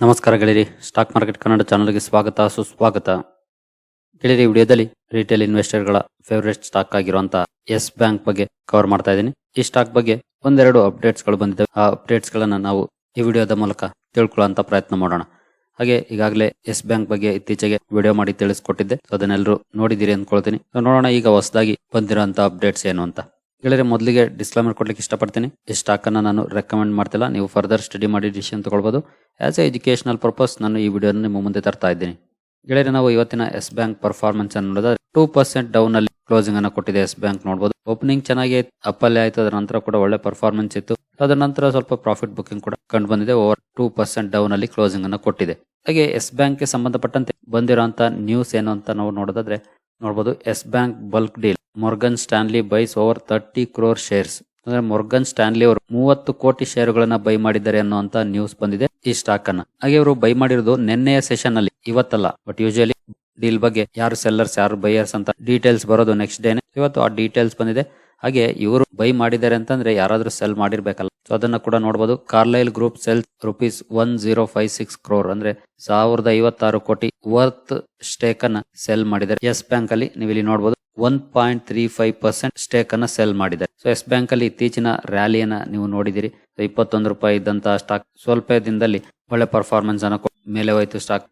ನಮಸ್ಕಾರ ಗೆಳೆಯರಿ, stock market Kannada ಚಾನಲ್ಗೆ ಸ್ವಾಗತ, ಸುಸ್ವಾಗತ. ಗೆಳೆಯರಿ ವಿಡಿಯೋದಲ್ಲಿ ರಿಟೇಲ್ ಇನ್ವೆಸ್ಟರ್ಗಳ ಫೇವರೇಟ್ ಸ್ಟಾಕ್ ಆಗಿರುವಂತಹ ಎಸ್ ಬ್ಯಾಂಕ್ ಬಗ್ಗೆ ಕವರ್ ಮಾಡ್ತಾ ಇದ್ದೀನಿ. ಈ ಸ್ಟಾಕ್ ಬಗ್ಗೆ ಒಂದೆರಡು ಅಪ್ಡೇಟ್ಸ್ಗಳು ಬಂದಿದ್ದಾವೆ. ಆ ಅಪ್ಡೇಟ್ಸ್ ಗಳನ್ನ ನಾವು ಈ ವಿಡಿಯೋದ ಮೂಲಕ ತಿಳ್ಕೊಳ್ಳುವಂತ ಪ್ರಯತ್ನ ಮಾಡೋಣ. ಹಾಗೆ ಈಗಾಗಲೇ ಎಸ್ ಬ್ಯಾಂಕ್ ಬಗ್ಗೆ ಇತ್ತೀಚೆಗೆ ವಿಡಿಯೋ ಮಾಡಿ ತಿಳಿಸ್ಕೊಟ್ಟಿದ್ದೆ. ಅದನ್ನೆಲ್ಲರೂ ನೋಡಿದ್ದೀರಿ ಅಂದ್ಕೊಳ್ತೀನಿ. ನೋಡೋಣ, ಈಗ ಹೊಸದಾಗಿ ಬಂದಿರುವಂತಹ ಅಪ್ಡೇಟ್ಸ್ ಏನು ಅಂತ. ಗೆಳೆಯರೆ, ಮೊದಲಿಗೆ ಡಿಸ್ಕ್ಲೈಮರ್ ಕೊಡ್ಲಿಕ್ಕೆ ಇಷ್ಟಪಡ್ತೀನಿ. ಈ ಸ್ಟಾಕ್ ಅನ್ನ ನಾನು ರೆಕಮೆಂಡ್ ಮಾಡ್ತಿಲ್ಲ. ನೀವು ಫರ್ದರ್ ಸ್ಟಡಿ ಮಾಡಿ ಡಿಸಿಷನ್ ತಗೊಳ್ಬೋದು. ಆಸ್ ಎ ಎಜುಕೇಶನಲ್ ಪರ್ಪಸ್ ನಾನು ಈ ವಿಡಿಯೋ ನಿಮ್ಮ ಮುಂದೆ ತರ್ತಾ ಇದ್ದೀನಿ. ಗೆಳೆಯರೆ, ನಾವು ಇವತ್ತಿನ ಎಸ್ ಬ್ಯಾಂಕ್ ಪರ್ಫಾರ್ಮೆನ್ಸ್ ಅನ್ನು ನೋಡಿದ್ರೆ ಟೂ ಪರ್ಸೆಂಟ್ ಡೌನ್ ಅಲ್ಲಿ ಕ್ಲೋಸಿಂಗ್ ಅನ್ನು ಕೊಟ್ಟಿದೆ ಎಸ್ ಬ್ಯಾಂಕ್ ನೋಡಬಹುದು ಓಪನಿಂಗ್ ಚೆನ್ನಾಗಿ ಅಪ್ಪಲ್ಲೇ ಆಯ್ತು, ಅದರ ನಂತರ ಕೂಡ ಒಳ್ಳೆ ಪರ್ಫಾರ್ಮೆನ್ಸ್ ಇತ್ತು. ಅದರ ನಂತರ ಸ್ವಲ್ಪ ಪ್ರಾಫಿಟ್ ಬುಕಿಂಗ್ ಕೂಡ ಕಂಡು ಬಂದಿದೆ ಓವರ್ ಟೂ ಪರ್ಸೆಂಟ್ ಡೌನ್ ಅಲ್ಲಿ ಕ್ಲೋಸಿಂಗ್ ಅನ್ನು ಕೊಟ್ಟಿದೆ. ಹಾಗೆ ಎಸ್ ಬ್ಯಾಂಕ್ಗೆ ಸಂಬಂಧಪಟ್ಟಂತೆ ಬಂದಿರುವಂತ ನ್ಯೂಸ್ ಏನು ಅಂತ ನಾವು ನೋಡೋದಾದ್ರೆ ನೋಡಬಹುದು Yes Bank bulk deal Morgan Stanley buys over thirty crore shares ಅಂದ್ರೆ ಮೊರ್ಗನ್ ಸ್ಟಾನ್ಲಿ ಅವರು ಮೂವತ್ತು ಕೋಟಿ ಶೇರುಗಳನ್ನ ಬೈ ಮಾಡಿದ್ದಾರೆ ಅನ್ನುವಂತ ನ್ಯೂಸ್ ಬಂದಿದೆ ಈ ಸ್ಟಾಕ್ ಅನ್ನ. ಹಾಗೆ ಅವರು ಬೈ ಮಾಡಿರೋದು ನಿನ್ನೆಯ ಸೆಷನ್ ಅಲ್ಲಿ, ಇವತ್ತಲ್ಲ. ಬಟ್ ಯೂಶಲಿ ಡೀಲ್ ಬಗ್ಗೆ ಯಾರು ಸೆಲ್ಲರ್ಸ್ ಯಾರು ಬೈಯರ್ಸ್ ಅಂತ ಡೀಟೇಲ್ಸ್ ಬರೋದು ನೆಕ್ಸ್ಟ್ ಡೇನೆ ಇವತ್ತು ಆ ಡೀಟೇಲ್ಸ್ ಬಂದಿದೆ. ಹಾಗೆ ಇವರು ಬೈ ಮಾಡಿದ್ದಾರೆ ಅಂತಂದ್ರೆ ಯಾರಾದ್ರೂ ಸೆಲ್ ಮಾಡಿರ್ಬೇಕಲ್ಲ. ಸೊ ಅದನ್ನ ಕೂಡ ನೋಡಬಹುದು Carlyle Group sell rupees one zero five six crore ಅಂದ್ರೆ ಸಾವಿರದ ಐವತ್ತಾರು ಕೋಟಿ ವರ್ತ್ ಸ್ಟೇಕ್ ಅನ್ನ ಸೆಲ್ ಮಾಡಿದ್ದಾರೆ. ಯೆಸ್ ಬ್ಯಾಂಕ್ ಅಲ್ಲಿ ನೀವು ಇಲ್ಲಿ ನೋಡಬಹುದು one point three five percent stake ಅನ್ನ ಸೆಲ್ ಮಾಡಿದ್ದಾರೆ. ಸೊ ಎಸ್ ಬ್ಯಾಂಕ್ ಅಲ್ಲಿ ಇತ್ತೀಚಿನ ರ್ಯಾಲಿಯನ್ನ ನೀವು ನೋಡಿದಿರಿ. ಇಪ್ಪತ್ತೊಂದು ರೂಪಾಯಿ ಇದ್ದಂತಹ ಸ್ಟಾಕ್ ಸ್ವಲ್ಪ ದಿನದಲ್ಲಿ ಒಳ್ಳೆ ಪರ್ಫಾರ್ಮೆನ್ಸ್ ಅನ್ನ ಮೇಲೆ ಹೋಯ್ತು ಸ್ಟಾಕ್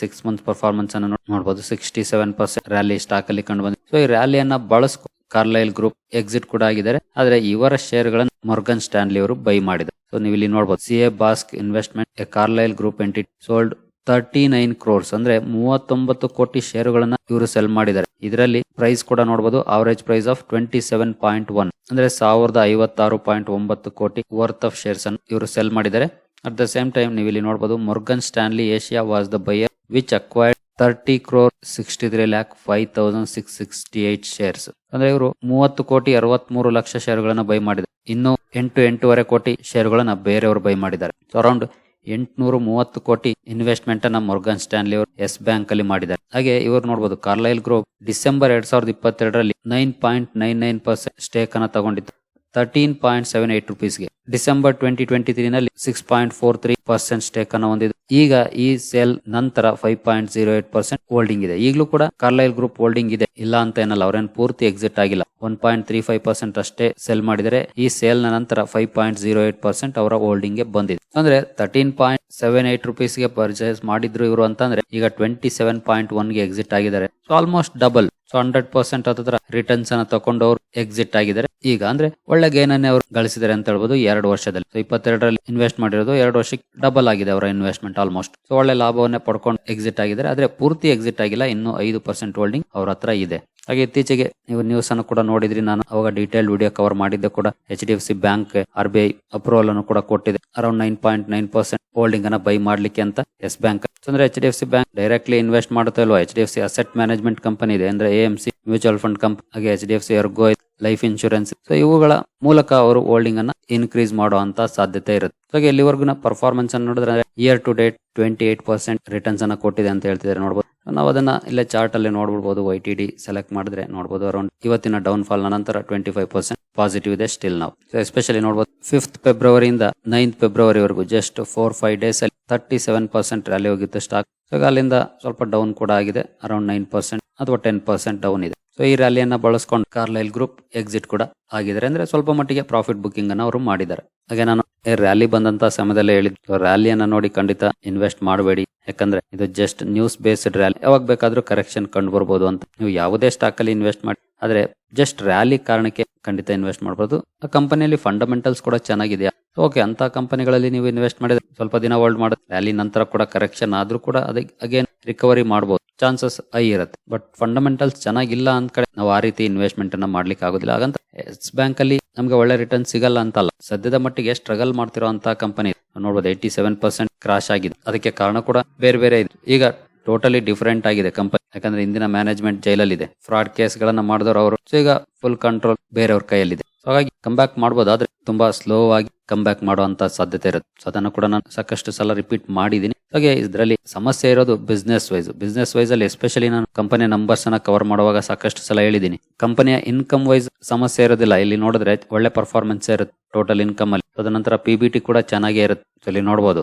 ಸಿಕ್ಸ್ ಮಂತ್ ಪರ್ಫಾರ್ಮೆನ್ಸ್ ಅನ್ನು ನೋಡಬಹುದು sixty seven percent rally stock ಅಲ್ಲಿ ಕಂಡು ಬಂದಿದೆ. ಸೊ ಈ ರ್ಯಾಲಿಯನ್ನ ಬಳಸ್ಕೊ ಕಾರ್ಲೈಲ್ ಗ್ರೂಪ್ ಎಕ್ಸಿಟ್ ಕೂಡ ಆಗಿದ್ದಾರೆ. ಆದ್ರೆ, ಇವರ ಶೇರ್ ಗಳನ್ನ ಮೊರ್ಗನ್ ಸ್ಟ್ಯಾನ್ಲಿ ಅವರು ಬೈ ಮಾಡಿದ್ದಾರೆ. ಸೊ ನೀವು ಇಲ್ಲಿ ನೋಡಬಹುದು C A Basque investment Carlyle Group entity sold thirty nine crores ಅಂದ್ರೆ ಮೂವತ್ತೊಂಬತ್ತು ಕೋಟಿ ಶೇರುಗಳನ್ನ ಇವರು ಸೆಲ್ ಮಾಡಿದ್ದಾರೆ. ಇದರಲ್ಲಿ ಪ್ರೈಸ್ ಕೂಡ ನೋಡಬಹುದು average price of twenty seven point one ಅಂದ್ರೆ ಸಾವಿರದ ಐವತ್ತಾರು ಪಾಯಿಂಟ್ ಒಂಬತ್ತು ಕೋಟಿ ವರ್ತ್ ಆಫ್ ಶೇರ್ಸ್ ಅನ್ನು ಇವರು ಸೆಲ್ ಮಾಡಿದ್ದಾರೆ. ಅಟ್ ದ ಸೇಮ್ ಟೈಮ್ ನೀವು ಇಲ್ಲಿ ನೋಡಬಹುದು Morgan Stanley Asia was the buyer which acquired thirty crore sixty three lakh five thousand six sixty eight shares ಅಂದ್ರೆ ಇವರು ಮೂವತ್ತು ಕೋಟಿ ಅರವತ್ಮೂರು ಲಕ್ಷ ಶೇರುಗಳನ್ನ ಬೈ ಮಾಡಿದ್ದಾರೆ. ಇನ್ನು ಎಂಟು ಎಂಟೂವರೆ ಕೋಟಿ ಶೇರುಗಳನ್ನ ಬೇರೆಯವರು ಬೈ ಮಾಡಿದ್ದಾರೆ. ಅರೌಂಡ್ ಎಂಟುನೂರು ಮೂವತ್ತು ಕೋಟಿ ಇನ್ವೆಸ್ಟ್ಮೆಂಟ್ ಅನ್ನ ಮೊರ್ಗನ್ ಸ್ಟ್ಯಾನ್ಲಿ ಅವರು ಎಸ್ ಬ್ಯಾಂಕ್ ಅಲ್ಲಿ ಮಾಡಿದ್ದಾರೆ. ಹಾಗೆ ಇವರು ನೋಡಬಹುದು ಕಾರ್ಲೈಲ್ ಗ್ರೂಪ್ ಡಿಸೆಂಬರ್ ಎರಡ್ ಸಾವಿರದ ಇಪ್ಪತ್ತೆರಡರಲ್ಲಿ nine point nine nine percent stake ಅನ್ನ ತಗೊಂಡಿತ್ತು ತರ್ಟೀನ್ ಪಾಯಿಂಟ್ ಸೆವೆನ್ ಏಟ್ ರುಪೀಸ್ಗೆ ಡಿಸೆಂಬರ್ ಟ್ವೆಂಟಿ ಟ್ವೆಂಟಿ ತ್ರೀ ನಲ್ಲಿ six point four three percent stake ಅನ್ನು ಹೊಂದಿದೆ. ಈಗ ಈ ಸೇಲ್ ನಂತರ five point zero eight percent holding ಇದೆ. ಈಗಲೂ ಕೂಡ ಕಾರ್ಲೈಲ್ ಗ್ರೂಪ್ ಹೋಲ್ಡಿಂಗ್ ಇದೆ. ಇಲ್ಲ ಅಂತ ಏನಲ್ಲ, ಅವ್ರೇನು ಪೂರ್ತಿ ಎಕ್ಸಿಟ್ ಆಗಿಲ್ಲ. One point three five percent ಅಷ್ಟೇ ಸೆಲ್ ಮಾಡಿದರೆ ಈ ಸೇಲ್ನ ನಂತರ five point zero eight percent ಅವರ ಹೋಲ್ಡಿಂಗ್ಗೆ ಬಂದಿದೆ. ಅಂದ್ರೆ ತರ್ಟೀನ್ ಪಾಯಿಂಟ್ ಸೆವೆನ್ ಏಟ್ ರುಪೀಸ್ಗೆ ಪರ್ಚೇಸ್ ಮಾಡಿದ್ರು ಇವರು ಅಂತಂದ್ರೆ ಈಗ ಟ್ವೆಂಟಿ ಸೆವೆನ್ ಪಾಯಿಂಟ್ ಒನ್ಗೆ ಎಕ್ಸಿಟ್ ಆಗಿದ್ದಾರೆ. Almost double so hundred percent ಹತ್ರ ರಿಟರ್ನ್ಸ್ ಅನ್ನ ತಕೊಂಡು ಅವ್ರು ಎಕ್ಸಿಟ್ ಆಗಿದ್ದಾರೆ. ಈಗ ಅಂದ್ರೆ ಒಳ್ಳೆ ಗೇನ್ ಅನ್ನೇ ಅವರು ಗಳಿಸಿದ್ದಾರೆ ಅಂತ ಹೇಳ್ಬೋದು ಎರಡು ವರ್ಷದಲ್ಲಿ. ಸೊ ಇಪ್ಪತ್ತೆರಡರಲ್ಲಿ ಇನ್ವೆಸ್ಟ್ ಮಾಡಿರೋದು ಎರಡು ವರ್ಷಕ್ಕೆ ಡಬಲ್ ಆಗಿದೆ ಅವರ ಇನ್ವೆಸ್ಟ್ಮೆಂಟ್ ಆಲ್ಮೋಸ್ಟ್ ಸೊ ಒಳ್ಳೆ ಲಾಭವನ್ನೇ ಪಡ್ಕೊಂಡು ಎಕ್ಸಿಟ್ ಆಗಿದ್ದಾರೆ. ಆದ್ರೆ ಪೂರ್ತಿ ಎಕ್ಸಿಟ್ ಆಗಿಲ್ಲ, ಇನ್ನು ಐದು ಪರ್ಸೆಂಟ್ ಹೋಲ್ಡಿಂಗ್ ಅವ್ರ ಹತ್ರ ಇದೆ. ಹಾಗೆ ಇತ್ತೀಚೆಗೆ ನೀವು ನ್ಯೂಸ್ ಅನ್ನು ಕೂಡ ನೋಡಿದ್ರಿ, ನಾನು ಅವಾಗ ಡೀಟೇಲ್ ವಿಡಿಯೋ ಕವರ್ ಮಾಡಿದ್ದೆ ಕೂಡ. H D F C Bank R B I approval ಅನ್ನು ಕೂಡ ಕೊಟ್ಟಿದೆ. Around nine point nine percent holding ಅನ್ನ ಬೈ ಮಾಡ್ಲಿಕ್ಕೆ ಅಂತ ಎಸ್ ಬ್ಯಾಂಕ್ ಅಂದ್ರೆ H D F C Bank directly invest ಮಾಡುತ್ತೆ ಇಲ್ವಾ? H D F C asset management company ಇದೆ. ಅಂದ್ರೆ A C mutual fund company ಹಾಗೆ H D F C Ergo life insurance so ಇವುಗಳ ಮೂಲಕ ಅವರು ಹೋಲ್ಡಿಂಗ್ ಅನ್ನ ಇನ್ಕ್ರೀಸ್ ಮಾಡುವಂತ ಸಾಧ್ಯತೆ ಇರುತ್ತೆ. ಹಾಗೆ ಇಲ್ಲಿವರೆಗಿನ ಪರ್ಫಾರ್ಮೆನ್ಸ್ ಅನ್ನು ನೋಡಿದ್ರೆ year to date twenty eight percent returns ಅನ್ನ ಕೊಟ್ಟಿದೆ ಅಂತ ಹೇಳ್ತಿದ್ದಾರೆ ನೋಡಬಹುದು ನಾವು ಅದನ್ನ ಇಲ್ಲೇ ಚಾರ್ಟ್ ಅಲ್ಲಿ ನೋಡ್ಬಿಡ್ಬೋದು ವೈ ಟಿ ಡಿ ಸೆಲೆಕ್ಟ್ ಮಾಡಿದ್ರೆ ನೋಡಬಹುದು ಅರೌಂಡ್ ಇವತ್ತಿನ ಡೌನ್ ಫಾಲ್ ನಂತರ ಟ್ವೆಂಟಿ ಫೈವ್ ಪರ್ಸೆಂಟ್ ಪಾಸಿಟಿವ್ ಇದೆ ಸ್ಟಿಲ್ ನಾವು ಎಸ್ಪೆಷಲಿ ನೋಡಬಹುದು ಫಿಫ್ತ್ ಫೆಬ್ರವರಿಯಿಂದ ನೈನ್ತ್ ಫೆಬ್ರವರಿವರೆಗೂ ಜಸ್ಟ್ ಫೋರ್ ಫೈವ್ ಡೇಸ್ ಅಲ್ಲಿ ತರ್ಟಿ ಸೆವೆನ್ ಪರ್ಸೆಂಟ್ ರ್ಯಾಲಿ ಹೋಗಿತ್ತು ಸ್ಟಾಕ್ ಸೊ ಅಲ್ಲಿಂದ ಸ್ವಲ್ಪ ಡೌನ್ ಕೂಡ ಆಗಿದೆ ಅರೌಂಡ್ ನೈನ್ ಪರ್ಸೆಂಟ್ ಅಥವಾ ಟೆನ್ ಪರ್ಸೆಂಟ್ ಡೌನ್ ಇದೆ. ಸೊ ಈ ರ್ಯಾಲಿಯನ್ನ ಬಳಸ್ಕೊಂಡು ಕಾರ್ಲೈಲ್ ಗ್ರೂಪ್ ಎಕ್ಸಿಟ್ ಕೂಡ ಆಗಿದ್ದಾರೆ. ಅಂದ್ರೆ ಸ್ವಲ್ಪ ಮಟ್ಟಿಗೆ ಪ್ರಾಫಿಟ್ ಬುಕಿಂಗ್ ಅನ್ನ ಅವರು ಮಾಡಿದ್ದಾರೆ. ಹಾಗೆ ನಾನು ರ್ಯಾಲಿ ಬಂದಂತ ಸಮಯದಲ್ಲೇ ಹೇಳಿದ್ದು ರ್ಯಾಲಿಯನ್ನ ನೋಡಿ ಖಂಡಿತ ಇನ್ವೆಸ್ಟ್ ಮಾಡಬೇಡಿ. ಯಾಕಂದ್ರೆ ಇದು ಜಸ್ಟ್ ನ್ಯೂಸ್ ಬೇಸ್ಡ್ ರ್ಯಾಲಿ ಯಾವಾಗ ಬೇಕಾದ್ರೂ ಕರೆಕ್ಷನ್ ಕಂಡು ಬರ್ಬೋದು ಅಂತ. ನೀವು ಯಾವುದೇ ಸ್ಟಾಕ್ ಅಲ್ಲಿ ಇನ್ವೆಸ್ಟ್ ಮಾಡಿ ಆದ್ರೆ ಜಸ್ಟ್ ರ್ಯಾಲಿ ಕಾರಣಕ್ಕೆ ಖಂಡಿತ ಇನ್ವೆಸ್ಟ್ ಮಾಡಬಹುದು ಆ ಕಂಪನಿಯಲ್ಲಿ ಫಂಡಮೆಂಟಲ್ಸ್ ಕೂಡ ಚೆನ್ನಾಗಿದೆಯಾ? ಓಕೆ ಅಂತ ಕಂಪನಿಗಳಲ್ಲಿ ನೀವು ಇನ್ವೆಸ್ಟ್ ಮಾಡಿದ್ರೆ ಸ್ವಲ್ಪ ದಿನ ಹೋಲ್ಡ್ ಮಾಡೋದು ರ್ಯಾಲಿ ನಂತರ ಕೂಡ ಕರೆಕ್ಷನ್ ಆದ್ರೂ ಕೂಡ ಅದಕ್ಕೆ ಅಗೇನ್ ರಿಕವರಿ ಮಾಡಬಹುದು ಚಾನ್ಸಸ್ ಐ ಇರುತ್ತೆ. ಬಟ್ ಫಂಡಮೆಂಟಲ್ಸ್ ಚೆನ್ನಾಗಿಲ್ಲ ಅಂತ ಕಡೆ ನಾವು ಆ ರೀತಿ ಇನ್ವೆಸ್ಟ್ಮೆಂಟ್ ಅನ್ನ ಮಾಡ್ಲಿಕ್ಕೆ ಆಗೋದಿಲ್ಲ. ಹಾಗಂತ ಎಸ್ ಬ್ಯಾಂಕ್ ಅಲ್ಲಿ ನಮ್ಗೆ ಒಳ್ಳೆ ರಿಟರ್ನ್ ಸಿಗಲ್ಲ ಅಂತಲ್ಲ. ಸದ್ಯದ ಮಟ್ಟಿಗೆ ಸ್ಟ್ರಗಲ್ ಮಾಡ್ತಿರೋ ಅಂತ ಕಂಪನಿ ನೋಡಬಹುದು ಏಯ್ಟಿ ಸೆವೆನ್ ಪರ್ಸೆಂಟ್ ಕ್ರಾಶ್ ಆಗಿದೆ. ಅದಕ್ಕೆ ಕಾರಣ ಕೂಡ ಬೇರೆ ಬೇರೆ ಇದೆ. ಈಗ ಟೋಟಲಿ ಡಿಫರೆಂಟ್ ಆಗಿದೆ ಕಂಪನಿ ಯಾಕಂದ್ರೆ ಇಂದಿನ ಮ್ಯಾನೇಜ್ಮೆಂಟ್ ಜೈಲಲ್ಲಿದೆ. ಫ್ರಾಡ್ ಕೇಸ್ ಗಳನ್ನ ಮಾಡಿದವರು ಅವರು. ಈಗ ಫುಲ್ ಕಂಟ್ರೋಲ್ ಬೇರೆಯವ್ರ ಕೈಯಲ್ಲಿದೆ. ಸೊ ಹಾಗಾಗಿ ಕಮ್ ಬ್ಯಾಕ್ ಮಾಡ್ಬೋದು ಆದ್ರೆ ತುಂಬಾ ಸ್ಲೋ ಆಗಿ ಕಮ್ ಬ್ಯಾಕ್ ಮಾಡುವಂತ ಸಾಧ್ಯತೆ ಇರುತ್ತೆ. ಸೊ ಅದನ್ನ ಕೂಡ ನಾನು ಸಾಕಷ್ಟು ಸಲ ರಿಪೀಟ್ ಮಾಡಿದೀನಿ ಹಾಗೆ ಇದರಲ್ಲಿ ಸಮಸ್ಯೆ ಇರೋದು ಬಿಸ್ನೆಸ್ ವೈಸ್ ಬಿಸ್ನೆಸ್ ವೈಸ್ ಅಲ್ಲಿ ಎಸ್ಪೆಷಲಿ ನಾನು ಕಂಪನಿಯ ನಂಬರ್ಸ್ ಅನ್ನ ಕವರ್ ಮಾಡುವಾಗ ಸಾಕಷ್ಟು ಸಲ ಹೇಳಿದೀನಿ ಕಂಪನಿಯ ಇನ್ಕಮ್ ವೈಸ್ ಸಮಸ್ಯೆ ಇರೋದಿಲ್ಲ. ಇಲ್ಲಿ ನೋಡಿದ್ರೆ ಒಳ್ಳೆ ಪರ್ಫಾರ್ಮೆನ್ಸ್ ಇರುತ್ತೆ. ಟೋಟಲ್ ಇನ್ಕಮ್ ಅಲ್ಲಿ. ತದನಂತರ ಪಿ ಬಿ ಟಿ ಕೂಡ ಚೆನ್ನಾಗೇ ಇರುತ್ತೆ. ಅಲ್ಲಿ ನೋಡಬಹುದು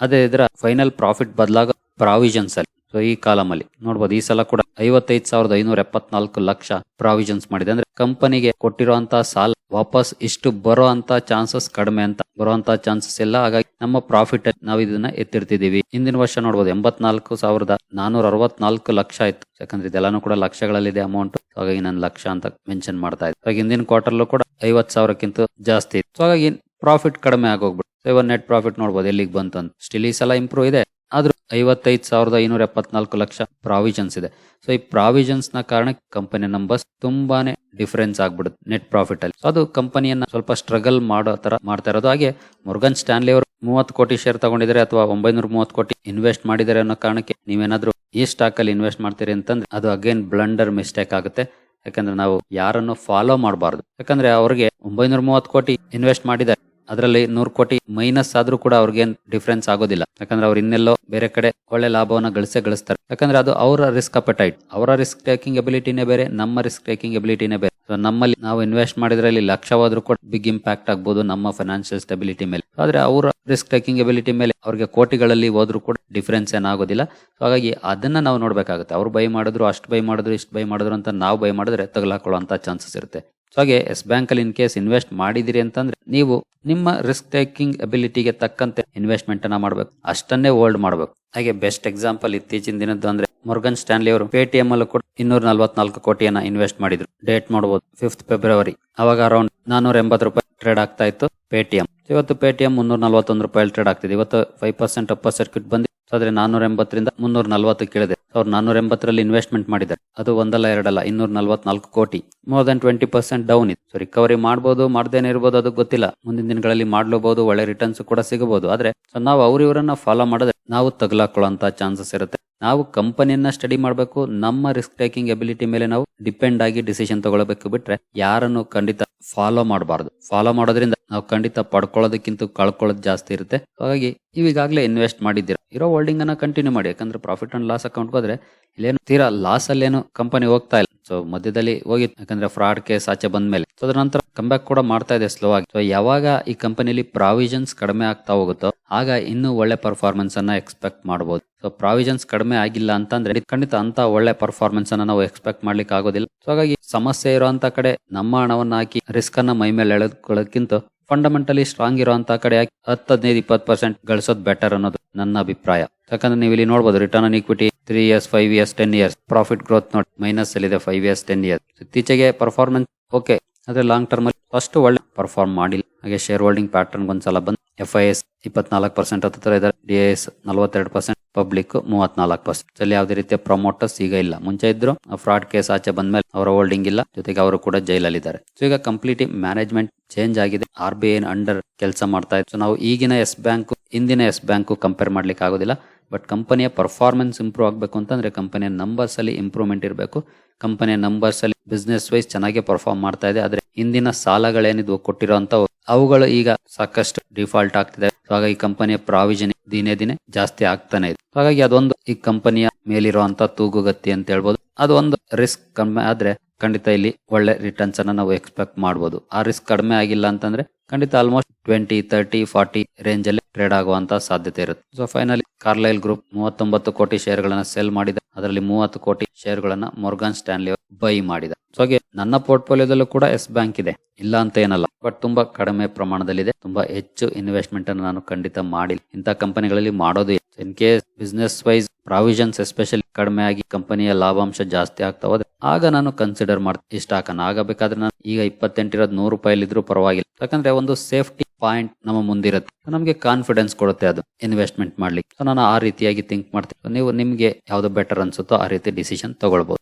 ಅದೇ ಇದರ ಫೈನಲ್ ಪ್ರಾಫಿಟ್ ಬದಲಾಗ ಪ್ರಾವಿಷನ್ಸ್ ಅಲ್ಲಿ. ಸೊ ಈ ಕಾಲಮ್ ಅಲ್ಲಿ ನೋಡ್ಬೋದು, ಈ ಸಲ ಕೂಡ ಐವತ್ತೈದು ಸಾವಿರದ ಐನೂರ ಎಪ್ಪತ್ನಾಲ್ಕು ಲಕ್ಷ ಪ್ರಾವಿಷನ್ಸ್ ಮಾಡಿದೆ. ಅಂದ್ರೆ ಕಂಪನಿಗೆ ಕೊಟ್ಟಿರುವಂತಹ ಸಾಲ ವಾಪಸ್ ಇಷ್ಟು ಬರೋ ಅಂತ ಚಾನ್ಸಸ್ ಕಡಿಮೆ ಅಂತ ಬರುವಂತ ಚಾನ್ಸಸ್ ಇಲ್ಲ ಹಾಗಾಗಿ ನಮ್ಮ ಪ್ರಾಫಿಟ್ ನಾವು ಇದನ್ನ ಎತ್ತಿರ್ತಿದೀವಿ ಹಿಂದಿನ ವರ್ಷ ನೋಡ್ಬೋದು, ಎಂಬತ್ನಾಲ್ಕು ಸಾವಿರದ ನಾನೂರ ಅರವತ್ನಾಲ್ಕು ಲಕ್ಷ ಆಯ್ತು. ಯಾಕಂದ್ರೆ ಇದೆಲ್ಲಾನು ಕೂಡ ಲಕ್ಷಗಳಲ್ಲಿದೆ ಅಮೌಂಟ್ ಹಾಗಾಗಿ ನಾನು ಲಕ್ಷ ಅಂತ ಮೆನ್ಷನ್ ಮಾಡ್ತಾ ಇದ್ದೆ. ಹಾಗಾಗಿ ಹಿಂದಿನ ಕ್ವಾರ್ಟರ್ಲೂ ಕೂಡ ಐವತ್ ಸಾವಿರಕ್ಕಿಂತ ಜಾಸ್ತಿ ಇತ್ತು. ಸೊ ಹಾಗಾಗಿ ಪ್ರಾಫಿಟ್ ಕಡಿಮೆ ಆಗೋಗ್ಬಿಟ್ಟು ಸೊ ಇವಾಗ ನೆಟ್ ಪ್ರಾಫಿಟ್ ನೋಡ್ಬೋದು, ಎಲ್ಲಿಗೆ ಬಂತು ಅಂತ. ಸ್ಟಿಲ್ ಈ ಸಲ ಇಂಪ್ರೂವ್ ಇದೆ. ಆದ್ರೂ ಐವತ್ತೈದು ಸಾವಿರದ ಐನೂರ ಎಪ್ಪತ್ನಾಲ್ಕು ಲಕ್ಷ ಪ್ರಾವಿಷನ್ಸ್ ಇದೆ. ಸೊ ಈ ಪ್ರಾವಿಷನ್ಸ್ನ ಕಾರಣಕ್ಕೆ ಕಂಪನಿ ನಂಬರ್ಸ್ ತುಂಬಾನೇ ಡಿಫರೆನ್ಸ್ ಆಗ್ಬಿಡುತ್ತೆ ನೆಟ್ ಪ್ರಾಫಿಟ್ ಅಲ್ಲಿ. ಅದು ಕಂಪನಿಯನ್ನ ಸ್ವಲ್ಪ ಸ್ಟ್ರಗಲ್ ಮಾಡೋ ತರ ಮಾಡ್ತಾ ಇರೋದು. ಹಾಗೆ ಮುರ್ಗನ್ ಸ್ಟ್ಯಾನ್ಲಿ ಅವರು ಮೂವತ್ತು ಕೋಟಿ ಶೇರ್ ತಗೊಂಡಿದ್ದಾರೆ ಅಥವಾ ಒಂಬೈನೂರ ಮೂವತ್ತು ಕೋಟಿ ಇನ್ವೆಸ್ಟ್ ಮಾಡಿದ್ದಾರೆ ಅನ್ನೋ ಕಾರಣಕ್ಕೆ ನೀವೇನಾದ್ರೂ ಈ ಸ್ಟಾಕ್ ಅಲ್ಲಿ ಇನ್ವೆಸ್ಟ್ ಮಾಡ್ತೀರಿ ಅಂತಂದ್ರೆ ಅದು ಅಗೇನ್ ಬ್ಲಂಡರ್ ಮಿಸ್ಟೇಕ್ ಆಗುತ್ತೆ. ಯಾಕಂದ್ರೆ ನಾವು ಯಾರನ್ನು ಫಾಲೋ ಮಾಡಬಾರ್ದು. ಯಾಕಂದ್ರೆ ಅವ್ರಿಗೆ ಒಂಬೈನೂರ ಮೂವತ್ತು ಕೋಟಿ ಇನ್ವೆಸ್ಟ್ ಮಾಡಿದ್ದಾರೆ. ಅದರಲ್ಲಿ ನೂರು ಕೋಟಿ ಮೈನಸ್ ಆದ್ರೂ ಕೂಡ ಅವ್ರಿಗೇನ್ ಡಿಫ್ರೆನ್ಸ್ ಆಗೋದಿಲ್ಲ. ಯಾಕಂದ್ರೆ ಅವ್ರು ಇನ್ನೆಲ್ಲೋ ಬೇರೆ ಕಡೆ ಒಳ್ಳೆ ಲಾಭವನ್ನ ಗಳಿಸೇ ಗಳಿಸ್ತಾರೆ. ಯಾಕಂದ್ರೆ ಅದು ಅವರ ರಿಸ್ಕ್ ಅಪಟೈಟ್ ಅವರ ರಿಸ್ಕ್ ಟೇಕಿಂಗ್ ಎಬಿಲಿಟಿನೇ ಬೇರೆ, ನಮ್ಮ ರಿಸ್ಕ್ ಟೇಕಿಂಗ್ ಎಬಿಲಿಟಿನೇ ಬೇರೆ. ನಮ್ಮಲ್ಲಿ ನಾವು ಇನ್ವೆಸ್ಟ್ ಮಾಡಿದ್ರಲ್ಲಿ ಲಕ್ಷವಾದ್ರೂ ಕೂಡ ಬಿಗ್ ಇಂಪ್ಯಾಕ್ಟ್ ಆಗ್ಬೋದು ನಮ್ಮ ಫೈನಾನ್ಷಿಯಲ್ ಸ್ಟೆಬಿಲಿಟಿ ಮೇಲೆ. ಆದ್ರೆ ಅವರ ರಿಸ್ಕ್ ಟೇಕಿಂಗ್ ಎಬಿಲಿಟಿ ಮೇಲೆ ಅವ್ರಿಗೆ ಕೋಟಿಗಳಲ್ಲಿ ಹೋದ್ರೂ ಕೂಡ ಡಿಫ್ರೆನ್ಸ್ ಏನಾಗೋದಿಲ್ಲ. ಹಾಗಾಗಿ ಅದನ್ನ ನಾವು ನೋಡ್ಬೇಕಾಗುತ್ತೆ. ಅವ್ರು ಬೈ ಮಾಡಿದ್ರು, ಅಷ್ಟು ಬೈ ಮಾಡಿದ್ರು, ಇಷ್ಟು ಬೈ ಮಾಡಿದ್ರು ಅಂತ ನಾವು ಬೈ ಮಾಡಿದ್ರೆ ತಗಲಾಕೊಳ್ಳುವಂತ ಚಾನ್ಸಸ್ ಇರುತ್ತೆ. ಸೊ ಹಾಗೆ ಎಸ್ ಬ್ಯಾಂಕ್ ಅಲ್ಲಿ ಇನ್ ಕೇಸ್ ಇನ್ವೆಸ್ಟ್ ಮಾಡಿದಿರಿ ಅಂತಂದ್ರೆ ನೀವು ನಿಮ್ಮ ರಿಸ್ಕ್ ಟೇಕಿಂಗ್ ಅಬಿಲಿಟಿಗೆ ತಕ್ಕಂತೆ ಇನ್ವೆಸ್ಟ್ಮೆಂಟ್ ಅನ್ನ ಮಾಡಬೇಕು. ಅಷ್ಟನ್ನೇ ಹೋಲ್ಡ್ ಮಾಡಬೇಕು. ಹಾಗೆ ಬೆಸ್ಟ್ ಎಕ್ಸಾಂಪಲ್ ಇತ್ತೀಚಿನ ದಿನದ್ದು ಅಂದ್ರೆ ಮೊರ್ಗನ್ ಸ್ಟ್ಯಾನ್ಲಿ ಅವರು ಪೇಟಿಎಂ ಅಲ್ಲಿ ಕೂಡ ಇನ್ನೂರ ನಲ್ವತ್ನಾಲ್ಕು ಕೋಟಿಯನ್ನ ಇನ್ವೆಸ್ಟ್ ಮಾಡಿದ್ರು. ಡೇಟ್ ಮಾಡಬಹುದು ಫಿಫ್ತ್ ಫೆಬ್ರವರಿ. ಅವಾಗ ಅರೌಂಡ್ ನಾನೂರ ಎಂಬತ್ತು ರೂಪಾಯಿ ಟ್ರೇಡ್ ಆಗ್ತಾ ಇತ್ತು ಪೇಟಿಎಂ. ಇವತ್ತು ಪೇಟಿಎಂ ಮುನ್ನೂರ ನಲ್ವತ್ತೊಂದು ರೂಪಾಯಿ ಟ್ರೇಡ್ ಆಗ್ತಿದೆ. ಇವತ್ತು ಫೈವ್ ಪರ್ಸೆಂಟ್ ಅಪ್ಪರ್ ಸರ್ಕ್ಯೂಟ್ ಬಂದು ಆದ್ರೆ ನಾನೂರ ಎಂಬತ್ತರಿಂದ ಮುನ್ನೂರ ನಲ್ವತ್ತು ಕೇಳಿದೆ. ಅವ್ರು ನಾನೂರ ಎಂಬತ್ತರಲ್ಲಿ ಇನ್ವೆಸ್ಟ್ಮೆಂಟ್ ಮಾಡಿದ್ದಾರೆ. ಅದು ಒಂದಲ್ಲ, ಎರಡಲ್ಲ ಇನ್ನೂರ ನಲ್ವತ್ನಾಲ್ಕು ಕೋಟಿ. More than twenty percent down ಇದೆ. ಸೊ ರಿಕವರಿ ಮಾಡಬಹುದು ಮಾಡ್ದೇನೆ ಇರ್ಬೋದು, ಅದು ಗೊತ್ತಿಲ್ಲ. ಮುಂದಿನ ದಿನಗಳಲ್ಲಿ ಮಾಡ್ಲೂಬಹುದು ಒಳ್ಳೆ ರಿಟರ್ನ್ಸ್ ಕೂಡ ಸಿಗಬಹುದು. ಆದ್ರೆ ಸೊ ನಾವು ಅವ್ರ ಇವರನ್ನ ಫಾಲೋ ಮಾಡಿದ್ರೆ ನಾವು ತಗಲಾಕೊಳ್ಳುವಂತ ಚಾನ್ಸಸ್ ಇರುತ್ತೆ. ನಾವು ಕಂಪನಿಯನ್ನ ಸ್ಟಡಿ ಮಾಡಬೇಕು. ನಮ್ಮ ರಿಸ್ಕ್ ಟೇಕಿಂಗ್ ಎಬಿಲಿಟಿ ಮೇಲೆ ನಾವು ಡಿಪೆಂಡ್ ಆಗಿ ಡಿಸಿಷನ್ ತಗೊಳ್ಬೇಕು. ಬಿಟ್ರೆ, ಯಾರನ್ನು ಖಂಡಿತ ಫಾಲೋ ಮಾಡಬಾರ್ದು. ಫಾಲೋ ಮಾಡೋದ್ರಿಂದ ನಾವು ಖಂಡಿತ ಪಡ್ಕೊಳ್ಳೋದಕ್ಕಿಂತ ಕಳ್ಕೊಳ್ಳೋದು ಜಾಸ್ತಿ ಇರುತ್ತೆ. ಹಾಗಾಗಿ ನೀವೀಗಾಗಲೇ ಇನ್ವೆಸ್ಟ್ ಮಾಡಿದ್ದೀರಾ? ಇರೋ ಹೋಲ್ಡಿಂಗ್ ಅನ್ನ ಕಂಟಿನ್ಯೂ ಮಾಡಿ. ಯಾಕಂದ್ರೆ ಪ್ರಾಫಿಟ್ ಅಂಡ್ ಲಾಸ್ ಅಕೌಂಟ್ ಹೋದ್ರೆ ಇಲ್ಲೇನು ತೀರಾ ಲಾಸ್ ಅಲ್ಲೇನು ಕಂಪನಿ ಹೋಗ್ತಾ ಇಲ್ಲ. ಸೊ ಮಧ್ಯದಲ್ಲಿ ಹೋಗಿತ್ತು ಯಾಕಂದ್ರೆ ಫ್ರಾಡ್ ಕೇಸ್ ಆಚೆ ಬಂದ್ಮೇಲೆ. ಸೊ ಅದರ ನಂತರ ಕಂಬ್ಯಾಕ್ ಕೂಡ ಮಾಡ್ತಾ ಇದೆ ಸ್ಲೋ ಆಗಿ. ಸೊ ಯಾವಾಗ ಈ ಕಂಪನಿಲಿ ಪ್ರಾವಿಷನ್ಸ್ ಕಡಿಮೆ ಆಗ್ತಾ ಹೋಗುತ್ತೋ, ಆಗ ಇನ್ನೂ ಒಳ್ಳೆ ಪರ್ಫಾರ್ಮೆನ್ಸ್ ಅನ್ನ ಎಕ್ಸ್ಪೆಕ್ಟ್ ಮಾಡಬಹುದು ಸೊ ಪ್ರಾವಿಷನ್ಸ್ ಕಡಿಮೆ ಆಗಿಲ್ಲ ಅಂತಂದ್ರೆ ಖಂಡಿತ ಅಂತ ಒಳ್ಳೆ ಪರ್ಫಾರ್ಮೆನ್ಸ್ ಅನ್ನ ನಾವು ಎಕ್ಸ್ಪೆಕ್ಟ್ ಮಾಡ್ಲಿಕ್ಕೆ ಆಗೋದಿಲ್ಲ. ಸೊ ಹಾಗಾಗಿ ಸಮಸ್ಯೆ ಇರುವಂತ ಕಡೆ ನಮ್ಮ ಹಣವನ್ನ ಹಾಕಿ ರಿಸ್ಕ್ ಅನ್ನ ಮೈ ಮೇಲೆ ಎಳೆದುಕೊಳ್ಳೋದಕ್ಕಿಂತ ಫಂಡಮೆಂಟಲಿ ಸ್ಟ್ರಾಂಗ್ ಇರುವಂತ ಕಡೆ ಹತ್ತು ಹದಿನೈದು ಇಪ್ಪತ್ತು ಪರ್ಸೆಂಟ್ ಗಳಿಸೋದು ಬೆಟರ್ ಅನ್ನೋದು ನನ್ನ ಅಭಿಪ್ರಾಯ. ಯಾಕಂದ್ರೆ ನೀವು ಇಲ್ಲಿ ನೋಡಬಹುದು return on equity three years five years ten years profit growth note minus ಅಲ್ಲಿ ಇದೆ ಫೈವ್ ಇಯರ್ಸ್ ಟೆನ್ ಇಯರ್ಸ್ ಇತ್ತೀಚೆಗೆ ಪರ್ಫಾರ್ಮೆನ್ಸ್ ಓಕೆ ಆದ್ರೆ ಲಾಂಗ್ ಟರ್ಮ್ ಅಲ್ಲಿ ಅಷ್ಟು ಒಳ್ಳೆ ಪರ್ಫಾರ್ಮ್ ಮಾಡಿಲ್ಲ. ಹಾಗೆ ಶೇರ್ ಹೋಲ್ಡಿಂಗ್ ಪ್ಯಾಟರ್ನ್ ಒಂದ್ಸಲ ಬಂದ್ ಎಫ್ ಐ ಎಸ್ ಇಪ್ಪತ್ನಾಲ್ಕು ಪರ್ಸೆಂಟ್ ಹತ್ತಿರ ಇದ್ದಾರೆ ಡಿ ಎಸ್ ನಲವತ್ತೆರಡು ಪರ್ಸೆಂಟ್ ಪಬ್ಲಿಕ್ ಮೂವತ್ನಾಲ್ಕು ಪರ್ಸೆಂಟ್ ಅಲ್ಲಿ ಯಾವುದೇ ರೀತಿಯ ಪ್ರಮೋಟರ್ಸ್ ಈಗ ಇಲ್ಲ. ಮುಂಚೆ ಇದ್ರು ಫ್ರಾಡ್ ಕೇಸ್ ಆಚೆ ಬಂದ್ಮೇಲೆ ಅವರ ಹೋಲ್ಡಿಂಗ್ ಇಲ್ಲ. ಜೊತೆಗೆ ಅವರು ಕೂಡ ಜೈಲಲ್ಲಿದ್ದಾರೆ. ಸೊ ಈಗ ಕಂಪ್ಲೀಟ್ ಮ್ಯಾನೇಜ್ಮೆಂಟ್ ಚೇಂಜ್ ಆಗಿದೆ. ಆರ್ ಬಿ ಐ ಅಂಡರ್ ಕೆಲಸ ಮಾಡ್ತಾ ಇತ್ತು. ನಾವು ಈಗಿನ ಎಸ್ ಬ್ಯಾಂಕ್ ಇಂದಿನ ಎಸ್ ಬ್ಯಾಂಕ್ ಕಂಪೇರ್ ಮಾಡ್ಲಿಕ್ಕೆ ಆಗೋದಿಲ್ಲ. ಬಟ್ ಕಂಪನಿಯ ಪರ್ಫಾರ್ಮೆನ್ಸ್ ಇಂಪ್ರೂವ್ ಆಗಬೇಕು ಅಂತಂದ್ರೆ ಕಂಪನಿಯ ನಂಬರ್ಸ್ ಅಲ್ಲಿ ಇಂಪ್ರೂವ್ಮೆಂಟ್ ಇರಬೇಕು. ಕಂಪನಿಯ ನಂಬರ್ಸ್ ಅಲ್ಲಿ ಬಿಸ್ನೆಸ್ ವೈಸ್ ಚೆನ್ನಾಗಿ ಪರ್ಫಾರ್ಮ್ ಮಾಡ್ತಾ ಇದೆ. ಆದ್ರೆ ಹಿಂದಿನ ಸಾಲಗಳೇನಿದ್ವು ಕೊಟ್ಟಿರೋಂತ ಅವುಗಳು ಈಗ ಸಾಕಷ್ಟು ಡಿಫಾಲ್ಟ್ ಆಗ್ತಿದೆ. So, ಹಾಗಾಗಿ ಕಂಪನಿಯ ಪ್ರಾವಿಷನ್ ದಿನೇ ದಿನೇ ಜಾಸ್ತಿ ಆಗ್ತಾನೆ ಇದೆ. ಹಾಗಾಗಿ ಅದೊಂದು ಈ ಕಂಪನಿಯ ಮೇಲಿರುವಂತ ತೂಗುಗತ್ತಿ ಅಂತ ಹೇಳ್ಬೋದು. ಅದು ಒಂದು ರಿಸ್ಕ್ ಕಡಿಮೆ ಆದ್ರೆ ಖಂಡಿತ ಇಲ್ಲಿ ಒಳ್ಳೆ ರಿಟರ್ನ್ಸ್ ಅನ್ನ ನಾವು ಎಕ್ಸ್ಪೆಕ್ಟ್ ಮಾಡಬಹುದು ಆ ರಿಸ್ಕ್ ಕಡಿಮೆ ಆಗಿಲ್ಲ ಅಂತಂದ್ರೆ ಖಂಡಿತ almost twenty thirty forty range ಅಲ್ಲಿ ಟ್ರೇಡ್ ಆಗುವಂತ ಸಾಧ್ಯತೆ ಇರುತ್ತೆ. ಸೊ ಫೈನಲಿ ಕಾರ್ಲೈಲ್ ಗ್ರೂಪ್ ಮೂವತ್ತೊಂಬತ್ತು ಕೋಟಿ ಶೇರ್ ಗಳನ್ನ ಸೆಲ್ ಮಾಡಿದೆ. ಅದರಲ್ಲಿ ಮೂವತ್ತು ಕೋಟಿ ಶೇರ್ ಗಳನ್ನ ಮೊರ್ಗನ್ ಸ್ಟ್ಯಾನ್ಲಿ ಬೈ ಮಾಡಿದ. ಸೊ ಹಾಗೆ ನನ್ನ ಪೋರ್ಟ್ಫೋಲಿಯೋದಲ್ಲೂ ಕೂಡ ಎಸ್ ಬ್ಯಾಂಕ್ ಇದೆ. ಇಲ್ಲ ಅಂತ ಏನಲ್ಲ. ಬಟ್ ತುಂಬಾ ಕಡಿಮೆ ಪ್ರಮಾಣದಲ್ಲಿದೆ. ತುಂಬಾ ಹೆಚ್ಚು ಇನ್ವೆಸ್ಟ್ಮೆಂಟ್ ಅನ್ನು ನಾನು ಖಂಡಿತ ಮಾಡಿಲ್ಲ. ಇಂತಹ ಕಂಪನಿಗಳಲ್ಲಿ ಮಾಡೋದು in case business wise provisions especially ಕಡಿಮೆ ಆಗಿ ಕಂಪನಿಯ ಲಾಭಾಂಶ ಜಾಸ್ತಿ ಆಗ್ತಾ ಹೋದ್ರೆ ಆಗ ನಾನು ಕನ್ಸಿಡರ್ ಮಾಡ್ತೀನಿ. ಇಷ್ಟ ಹಾಕೋಣ ಆಗಬೇಕಾದ್ರೆ ನಾನು ಈಗ ಇಪ್ಪತ್ತೆಂಟಿರೋದು ನೂರು ರೂಪಾಯಿ ಇದ್ರೂ ಪರವಾಗಿಲ್ಲ. ಯಾಕಂದ್ರೆ ಒಂದು ಸೇಫ್ಟಿ ಪಾಯಿಂಟ್ ನಮ್ಮ ಮುಂದಿರುತ್ತೆ. ನಮಗೆ ಕಾನ್ಫಿಡೆನ್ಸ್ ಕೊಡುತ್ತೆ ಅದು ಇನ್ವೆಸ್ಟ್ಮೆಂಟ್ ಮಾಡ್ಲಿಕ್ಕೆ. ನಾನು ಆ ರೀತಿಯಾಗಿ ಥಿಂಕ್ ಮಾಡ್ತೀನಿ. ನೀವು ನಿಮ್ಗೆ ಯಾವ್ದು ಬೆಟರ್ ಅನ್ಸುತ್ತೋ ಆ ರೀತಿ ಡಿಸಿಷನ್ ತಗೊಳ್ಬಹುದು